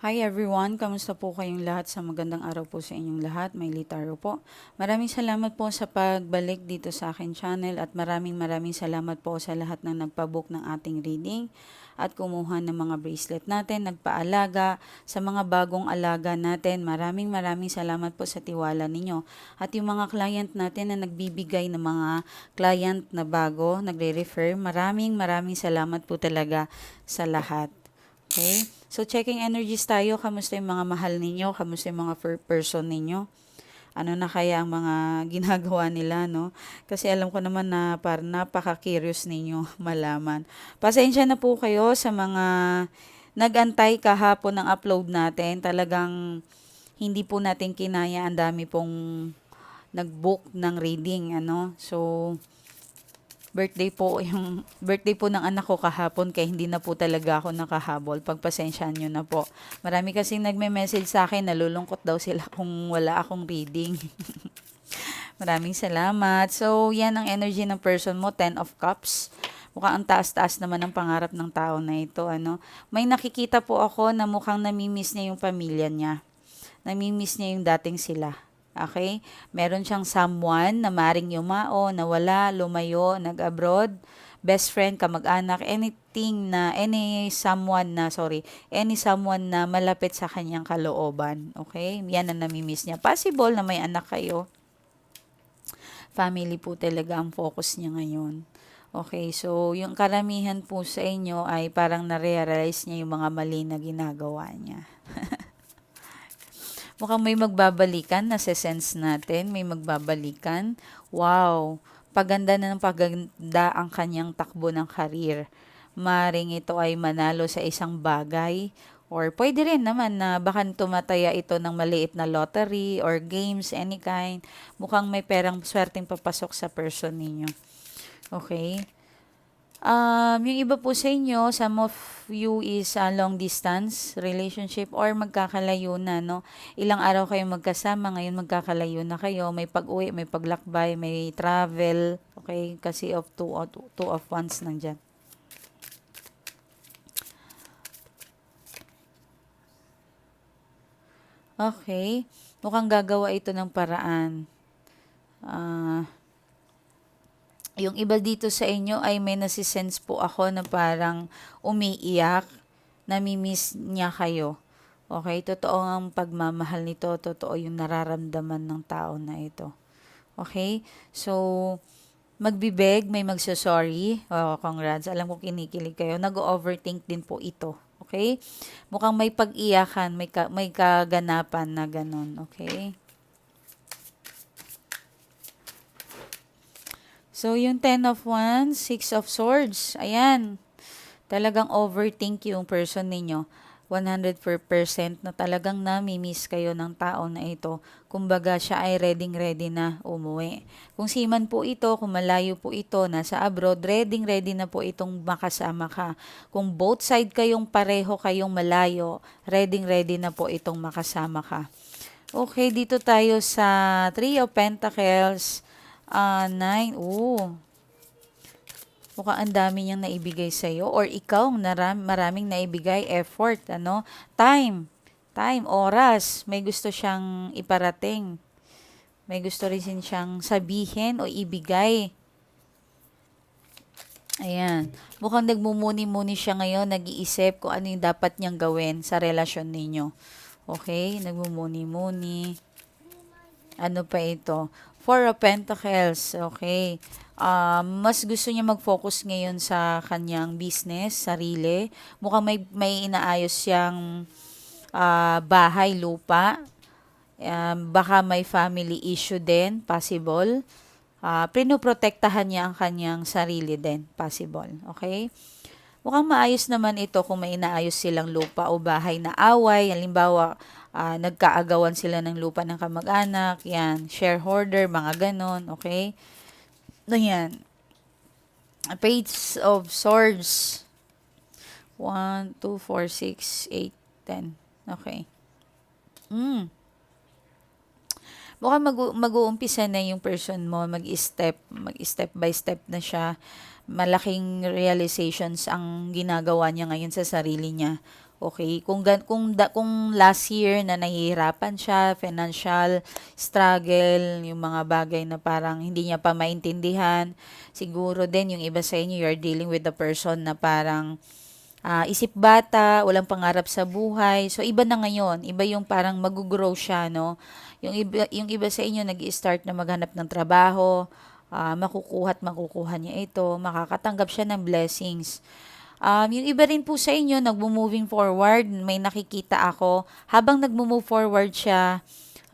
Hi everyone, kamusta po kayong lahat sa magandang araw po sa inyong lahat. May Litaro po. Maraming salamat po sa pagbalik dito sa akin channel at maraming maraming salamat po sa lahat ng nagpabook ng ating reading at kumuha ng mga bracelet natin, nagpaalaga sa mga bagong alaga natin. Maraming maraming salamat po sa tiwala ninyo. At yung mga client natin na nagbibigay ng mga client na bago, nagre-refer, maraming maraming salamat po talaga sa lahat. Okay? So, checking energies tayo. Kamusta yung mga mahal ninyo? Kamusta yung mga per- person ninyo? Ano na kaya ang mga ginagawa nila, no? Kasi alam ko naman na par napaka-curious ninyo malaman. Pasensya na po kayo sa mga nagantay kahapon ng upload natin. Talagang hindi po natin kinaya. Ang dami pong nag-book ng reading, ano? So, birthday po yung birthday po ng anak ko kahapon kaya hindi na po talaga ako nakahabol. Pagpasensyahan nyo na po. Marami kasi nagme-message sa akin, nalulungkot daw sila kung wala akong reading. Maraming salamat. So, yan ang energy ng person mo, 10 of cups. Mukhang ang taas-taas naman ang pangarap ng tao na ito. Ano? May nakikita po ako na mukhang namimiss niya yung pamilya niya. Namimiss niya yung dating sila. Okay? Meron siyang someone na maring yumao, nawala, lumayo, nag-abroad, best friend, kamag-anak, anything na, any someone na, sorry, any someone na malapit sa kanyang kalooban. Okay? Yan ang namimiss niya. Possible na may anak kayo. Family po talaga ang focus niya ngayon. Okay, so yung karamihan po sa inyo ay parang na-realize niya yung mga mali na ginagawa niya. Mukhang may magbabalikan, nasa-sense natin, may magbabalikan. Wow, paganda na ng paganda ang kanyang takbo ng karir. Maring ito ay manalo sa isang bagay or pwede rin naman na baka tumataya ito ng maliit na lottery or games, any kind. Mukhang may perang swerteng papasok sa person ninyo. Okay? Um, yung iba po sa inyo, some of you is a long distance relationship or magkakalayo na, no? Ilang araw kayo magkasama, ngayon magkakalayo na kayo. May pag-uwi, may paglakbay, may travel. Okay? Kasi of two, two of ones nang dyan. Okay. Mukhang gagawa ito ng paraan. Ah... Uh, yung iba dito sa inyo ay may nasisense po ako na parang umiiyak, namimiss niya kayo. Okay, totoo ang pagmamahal nito, totoo yung nararamdaman ng tao na ito. Okay, so magbibeg, may magsasorry. Oh, congrats. Alam ko kinikilig kayo. Nag-overthink din po ito. Okay? Mukhang may pag-iyakan, may, ka, may kaganapan na ganun. Okay? So, yung 10 of Wands, 6 of Swords, ayan. Talagang overthink yung person ninyo. 100% na talagang nami-miss kayo ng tao na ito. Kumbaga, siya ay ready-ready na umuwi. Kung siman po ito, kung malayo po ito, nasa abroad, ready-ready na po itong makasama ka. Kung both side kayong pareho kayong malayo, ready-ready na po itong makasama ka. Okay, dito tayo sa Three of Pentacles. Uh, nine. Oh. Mukhang ang dami niyang naibigay sa iyo or ikaw naram, maraming naibigay effort, ano? Time. Time, oras. May gusto siyang iparating. May gusto rin siyang sabihin o ibigay. Ayan. Mukhang nagmumuni-muni siya ngayon, nag-iisip kung ano yung dapat niyang gawin sa relasyon ninyo. Okay? Nagmumuni-muni. Ano pa ito? Four of Pentacles, okay. Uh, mas gusto niya mag-focus ngayon sa kanyang business, sarili. Mukhang may, may inaayos siyang uh, bahay, lupa. Um, baka may family issue din, possible. Uh, pinoprotektahan niya ang kanyang sarili din, possible. Okay? Mukhang maayos naman ito kung may inaayos silang lupa o bahay na away. Halimbawa, uh, nagkaagawan sila ng lupa ng kamag-anak, yan, shareholder, mga ganon, okay? No, yan. Page of Swords. 1, 2, 4, 6, 8, 10. Okay. Mm. Mukhang mag- mag-uumpisa na yung person mo, mag-step, mag-step by step na siya. Malaking realizations ang ginagawa niya ngayon sa sarili niya. Okay, kung gan kung da, kung last year na nahihirapan siya, financial struggle, yung mga bagay na parang hindi niya pa maintindihan, siguro din yung iba sa inyo you're dealing with the person na parang ah, isip bata, walang pangarap sa buhay. So iba na ngayon, iba yung parang mag-grow siya, no? Yung iba, yung iba sa inyo nag-start na maghanap ng trabaho, ah, makukuha at makukuha niya ito, makakatanggap siya ng blessings. Um, yung iba rin po sa inyo, nagmo-moving forward, may nakikita ako, habang nagmo-move forward siya,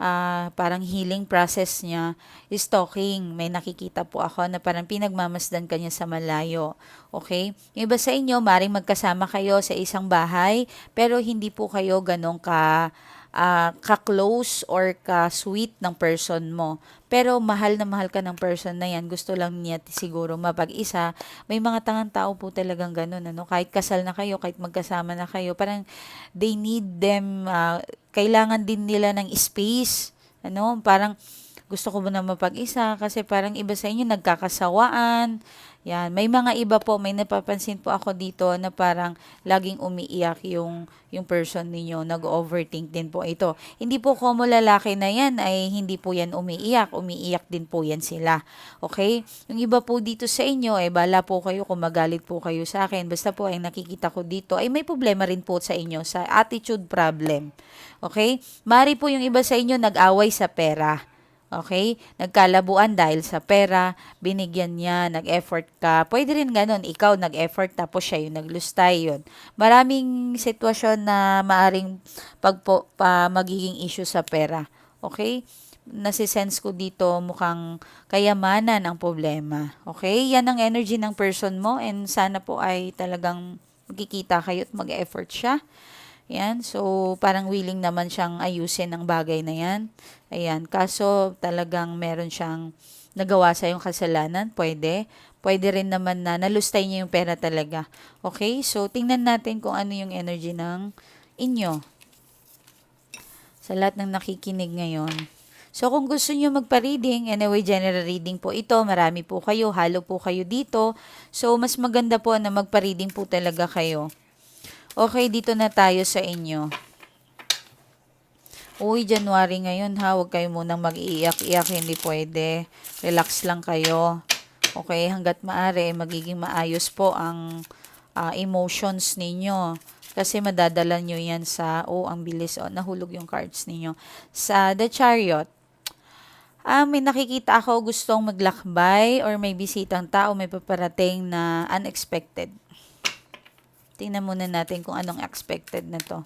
ah, parang healing process niya, is talking. May nakikita po ako na parang pinagmamasdan kanya sa malayo. Okay? Yung iba sa inyo, maring magkasama kayo sa isang bahay, pero hindi po kayo ganong ka ah, ka-close or ka-sweet ng person mo. Pero mahal na mahal ka ng person na yan, gusto lang niya siguro mapag-isa. May mga tangang tao po talagang ganun, ano? Kahit kasal na kayo, kahit magkasama na kayo, parang they need them, ah, kailangan din nila ng space. Ano? Parang gusto ko na mapag-isa kasi parang iba sa inyo nagkakasawaan. Yan, may mga iba po, may napapansin po ako dito na parang laging umiiyak yung yung person ninyo, nag-overthink din po ito. Hindi po ko lalaki na yan ay hindi po yan umiiyak, umiiyak din po yan sila. Okay? Yung iba po dito sa inyo, ay bala po kayo kung magalit po kayo sa akin. Basta po ay nakikita ko dito, ay may problema rin po sa inyo, sa attitude problem. Okay? Mari po yung iba sa inyo nag-away sa pera. Okay? Nagkalabuan dahil sa pera, binigyan niya, nag-effort ka. Pwede rin ganun, ikaw nag-effort tapos siya yung naglustay yun. Maraming sitwasyon na maaring pagpo, pa magiging issue sa pera. Okay? Nasisense ko dito mukhang kayamanan ang problema. Okay? Yan ang energy ng person mo and sana po ay talagang magkikita kayo at mag-effort siya. Yan. So, parang willing naman siyang ayusin ang bagay na yan. Ayan. Kaso, talagang meron siyang nagawa sa yung kasalanan. Pwede. Pwede rin naman na nalustay niya yung pera talaga. Okay? So, tingnan natin kung ano yung energy ng inyo. Sa lahat ng nakikinig ngayon. So, kung gusto niyo magpa-reading, anyway, general reading po ito. Marami po kayo. Halo po kayo dito. So, mas maganda po na magpa-reading po talaga kayo. Okay, dito na tayo sa inyo. Uy, January ngayon ha, huwag kayo munang mag-iiyak-iyak, hindi pwede. Relax lang kayo. Okay, hanggat maaari, magiging maayos po ang ah, emotions ninyo. Kasi madadala nyo yan sa, oh, ang bilis, oh, nahulog yung cards ninyo. Sa The Chariot, ah, may nakikita ako gustong maglakbay or may bisitang tao, may paparating na unexpected. Tingnan muna natin kung anong expected na to.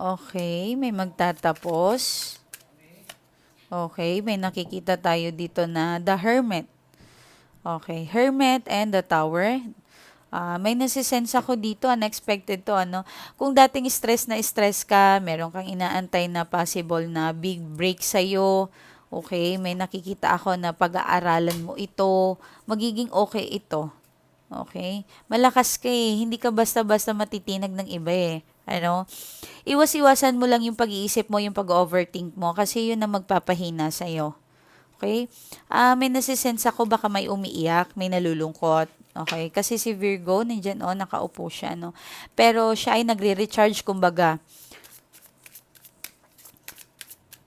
Okay, may magtatapos. Okay, may nakikita tayo dito na the hermit. Okay, hermit and the tower. Ah, may nasisense ako dito, unexpected to, ano. Kung dating stress na stress ka, meron kang inaantay na possible na big break sa'yo, okay, may nakikita ako na pag-aaralan mo ito, magiging okay ito. Okay? Malakas ka eh. Hindi ka basta-basta matitinag ng iba eh. Ano? Iwas-iwasan mo lang yung pag-iisip mo, yung pag-overthink mo kasi yun ang magpapahina sa'yo. Okay? Ah, may nasisense ako baka may umiiyak, may nalulungkot. Okay? Kasi si Virgo, nandyan oh, nakaupo siya, no? Pero siya ay nagre-recharge, kumbaga.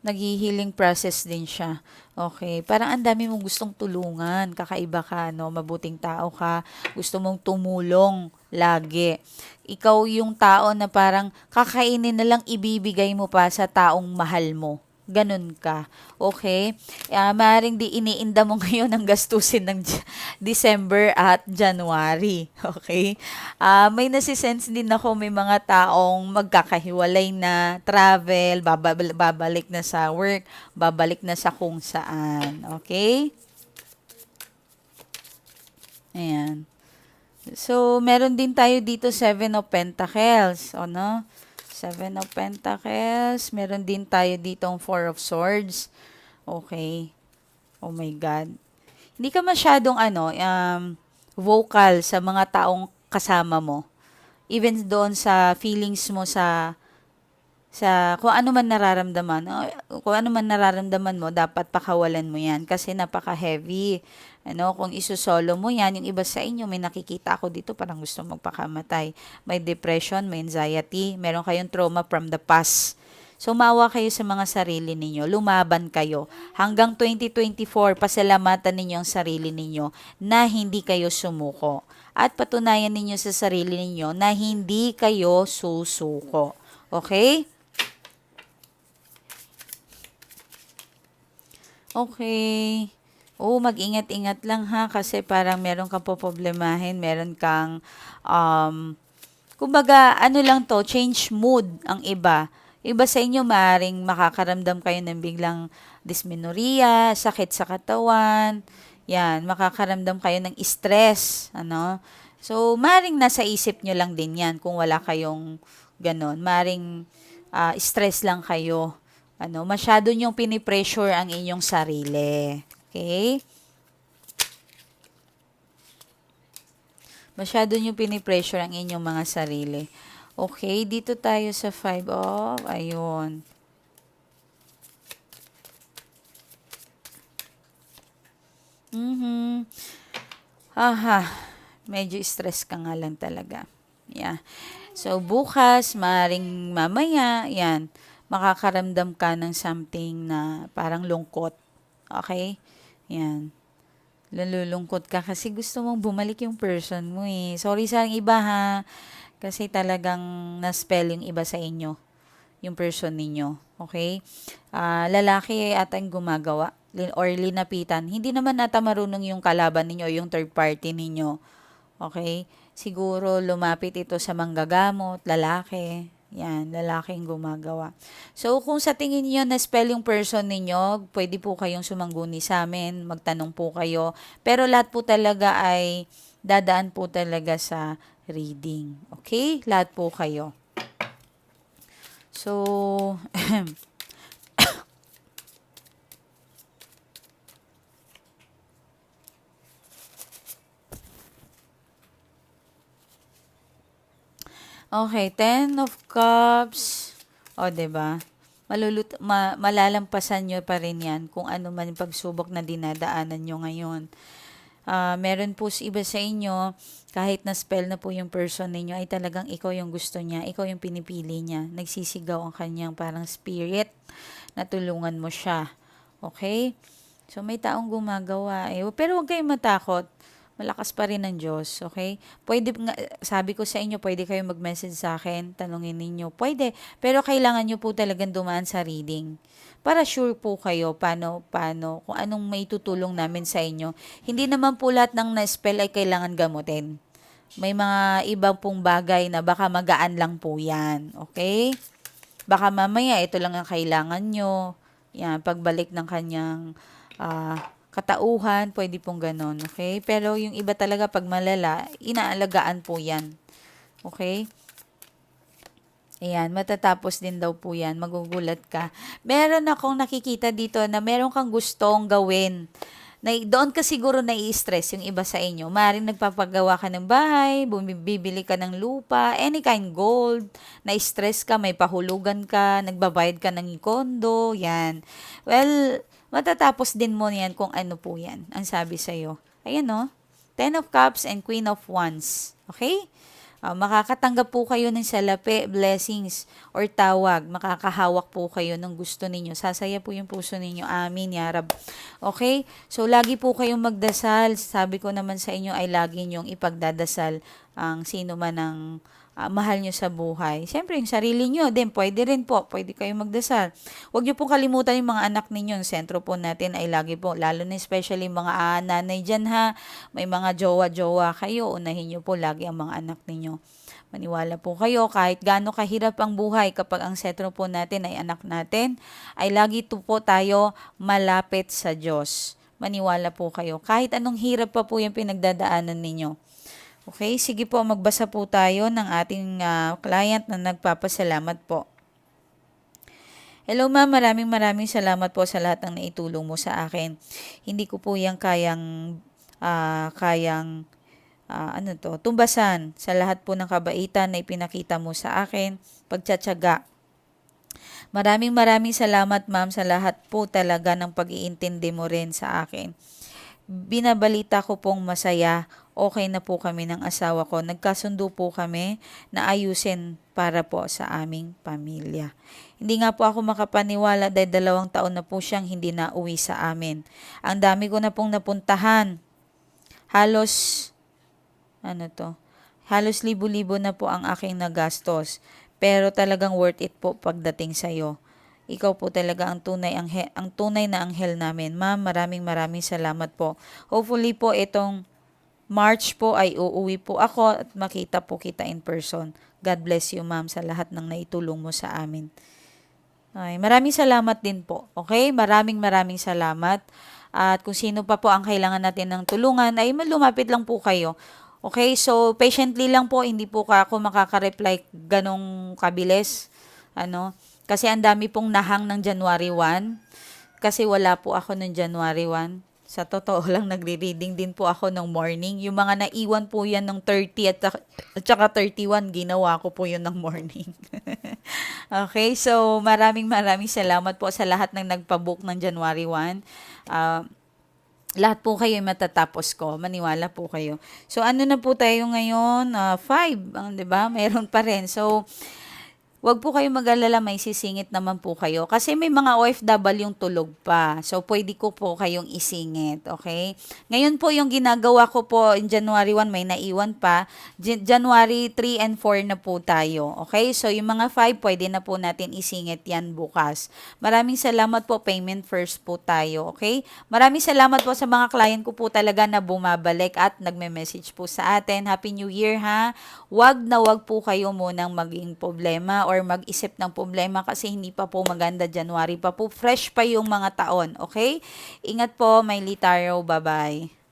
Naghi-healing process din siya. Okay, parang ang dami mong gustong tulungan, kakaiba ka, no? Mabuting tao ka, gusto mong tumulong lagi. Ikaw yung tao na parang kakainin na lang ibibigay mo pa sa taong mahal mo. Ganun ka. Okay? Uh, maaaring di iniinda mo ngayon ang gastusin ng December at January. Okay? Uh, may nasisense din ako may mga taong magkakahiwalay na travel, babalik, babalik na sa work, babalik na sa kung saan. Okay? Ayan. So, meron din tayo dito Seven of Pentacles. O, no? Seven of Pentacles. Meron din tayo dito ang Four of Swords. Okay. Oh my God. Hindi ka masyadong ano, um, vocal sa mga taong kasama mo. Even doon sa feelings mo sa sa kung ano man nararamdaman, kung ano man nararamdaman mo, dapat pakawalan mo yan kasi napaka-heavy. Ano, kung isusolo mo yan, yung iba sa inyo, may nakikita ako dito, parang gusto magpakamatay. May depression, may anxiety, meron kayong trauma from the past. Sumawa kayo sa mga sarili ninyo, lumaban kayo. Hanggang 2024, pasalamatan ninyo ang sarili ninyo na hindi kayo sumuko. At patunayan ninyo sa sarili ninyo na hindi kayo susuko. Okay? Okay. Oo, mag-ingat-ingat lang ha kasi parang meron kang poproblemahin, meron kang um, kumbaga ano lang to, change mood ang iba. Iba sa inyo maaring makakaramdam kayo ng biglang dysmenorrhea, sakit sa katawan, yan, makakaramdam kayo ng stress, ano. So, maring nasa isip nyo lang din yan kung wala kayong ganon. Maring ah, stress lang kayo ano, masyado nyong pinipressure ang inyong sarili. Okay? Masyado nyong pinipressure ang inyong mga sarili. Okay, dito tayo sa 5 of, ayun. Mhm. Aha, medyo stress ka nga lang talaga. Yeah. So, bukas, maring mamaya, yan makakaramdam ka ng something na parang lungkot. Okay? Yan. Nalulungkot ka kasi gusto mong bumalik yung person mo eh. Sorry sa iba ha. Kasi talagang na-spell yung iba sa inyo. Yung person ninyo. Okay? Uh, lalaki at ang gumagawa or linapitan. Hindi naman nata marunong yung kalaban ninyo, yung third party ninyo. Okay? Siguro lumapit ito sa manggagamot, lalaki, yan, lalaking gumagawa. So, kung sa tingin niyo na spell yung person ninyo, pwede po kayong sumangguni sa amin, magtanong po kayo. Pero lahat po talaga ay dadaan po talaga sa reading. Okay? Lahat po kayo. So, Okay, Ten of Cups. O, ba diba? Malulut ma malalampasan nyo pa rin yan kung ano man yung pagsubok na dinadaanan nyo ngayon. Uh, meron po iba sa inyo, kahit na spell na po yung person ninyo, ay talagang ikaw yung gusto niya, ikaw yung pinipili niya. Nagsisigaw ang kanyang parang spirit na tulungan mo siya. Okay? So, may taong gumagawa. Eh. Pero huwag kayong matakot malakas pa rin ang Diyos, okay? Pwede, nga, sabi ko sa inyo, pwede kayo mag-message sa akin, tanungin ninyo, pwede, pero kailangan nyo po talagang dumaan sa reading. Para sure po kayo paano, paano, kung anong may tutulong namin sa inyo. Hindi naman po lahat ng na-spell ay kailangan gamutin. May mga ibang pong bagay na baka magaan lang po yan, okay? Baka mamaya ito lang ang kailangan nyo. Yan, pagbalik ng kanyang uh, katauhan, pwede pong ganon, okay? Pero yung iba talaga pag malala, inaalagaan po yan, okay? Ayan, matatapos din daw po yan, magugulat ka. Meron akong nakikita dito na meron kang gustong gawin. Na, doon ka siguro nai-stress yung iba sa inyo. Maring nagpapagawa ka ng bahay, bumibili ka ng lupa, any kind gold, na-stress ka, may pahulugan ka, nagbabayad ka ng kondo, yan. Well, matatapos din mo yan kung ano po yan, ang sabi sa'yo. Ayan no, Ten of Cups and Queen of Wands. Okay? Uh, makakatanggap po kayo ng salapi, blessings, or tawag. Makakahawak po kayo ng gusto ninyo. Sasaya po yung puso ninyo. Amin, ya Rab. Okay? So, lagi po kayong magdasal. Sabi ko naman sa inyo ay lagi nyong ipagdadasal ang sino man ang uh, mahal nyo sa buhay. Siyempre, yung sarili nyo din, pwede rin po, pwede kayong magdasal. Huwag nyo pong kalimutan yung mga anak ninyo. Yung sentro po natin ay lagi po, lalo na especially mga uh, nanay dyan ha, may mga jowa-jowa kayo, unahin nyo po lagi ang mga anak ninyo. Maniwala po kayo, kahit gaano kahirap ang buhay kapag ang sentro po natin ay anak natin, ay lagi po tayo malapit sa Diyos. Maniwala po kayo. Kahit anong hirap pa po yung pinagdadaanan ninyo Okay, sige po, magbasa po tayo ng ating uh, client na nagpapasalamat po. Hello ma'am, maraming maraming salamat po sa lahat ng naitulong mo sa akin. Hindi ko po yan kayang, uh, kayang, uh, ano to, tumbasan sa lahat po ng kabaitan na ipinakita mo sa akin, pagtsatsaga Maraming maraming salamat ma'am sa lahat po talaga ng pag-iintindi mo rin sa akin. Binabalita ko pong masaya, okay na po kami ng asawa ko. Nagkasundo po kami na ayusin para po sa aming pamilya. Hindi nga po ako makapaniwala dahil dalawang taon na po siyang hindi na uwi sa amin. Ang dami ko na pong napuntahan. Halos, ano to, halos libo-libo na po ang aking nagastos. Pero talagang worth it po pagdating sa'yo. Ikaw po talaga ang tunay ang, ang tunay na anghel namin. Ma'am, maraming maraming salamat po. Hopefully po itong March po ay uuwi po ako at makita po kita in person. God bless you ma'am sa lahat ng naitulong mo sa amin. Ay, maraming salamat din po. Okay? Maraming maraming salamat. At kung sino pa po ang kailangan natin ng tulungan, ay lumapit lang po kayo. Okay? So, patiently lang po. Hindi po ka ako makaka-reply ganong kabilis. Ano? Kasi ang dami pong nahang ng January 1. Kasi wala po ako ng January 1. Sa totoo lang, nagre-reading din po ako ng morning. Yung mga naiwan po yan ng 30 at, at saka 31, ginawa ko po yun ng morning. okay, so maraming maraming salamat po sa lahat ng nagpabook ng January 1. Uh, lahat po kayo ay matatapos ko. Maniwala po kayo. So, ano na po tayo ngayon? Uh, five, uh, di ba? Meron pa rin. So, Huwag po kayo mag-alala, may sisingit naman po kayo. Kasi may mga OFW yung tulog pa. So, pwede ko po kayong isingit, okay? Ngayon po yung ginagawa ko po in January 1, may naiwan pa. Jan- January 3 and 4 na po tayo, okay? So, yung mga 5, pwede na po natin isingit yan bukas. Maraming salamat po, payment first po tayo, okay? Maraming salamat po sa mga client ko po talaga na bumabalik at nagme-message po sa atin. Happy New Year, ha? Wag na wag po kayo munang maging problema or mag-isip ng problema kasi hindi pa po maganda January pa po. Fresh pa yung mga taon, okay? Ingat po, may litaro. Bye-bye.